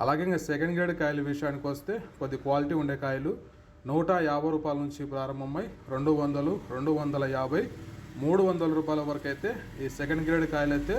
అలాగే ఇంకా second grade కాయల విషయానికి వస్తే కొద్ది క్వాలిటీ ఉండే కాయలు నూట యాభై రూపాయల నుంచి ప్రారంభమై రెండు వందలు రెండు వందల యాభై మూడు వందల రూపాయల వరకు అయితే ఈ సెకండ్ గ్రేడ్ కాయలు అయితే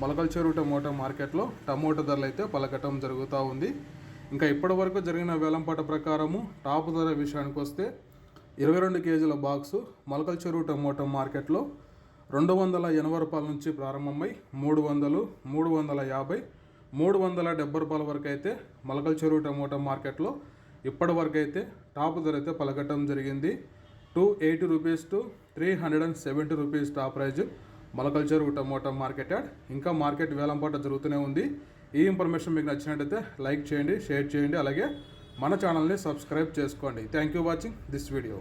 మొలకల చెరువు టమోటా మార్కెట్లో టమోటా ధరలు అయితే పలకటం జరుగుతూ ఉంది. ఇంకా ఇప్పటి వరకు జరిగిన వేలంపాట ప్రకారము టాప్ ధర విషయానికి వస్తే ఇరవై రెండు కేజీల బాక్సు మొలకల చెరువు టమోటా మార్కెట్లో రెండు వందల ఎనభై రూపాయల నుంచి ప్రారంభమై మూడు వందలు మూడు వందల యాభై మూడు వందల డెబ్బై రూపాయల వరకు అయితే మలకల చెరువు టమోటా మార్కెట్లో ఇప్పటి వరకు అయితే టాప్ ధర అయితే పలకటం జరిగింది. Two eighty rupees to three hundred and seventy rupees top price Malakala Cheruvu tomato market yard. ఇంకా మార్కెట్ వేలంపాట జరుగుతూనే ఉంది. ఈ ఇన్ఫర్మేషన్ మీకు నచ్చినట్టయితే లైక్ చేయండి షేర్ చేయండి. అలాగే మన ఛానల్ని సబ్స్క్రైబ్ చేసుకోండి. Thank you watching this video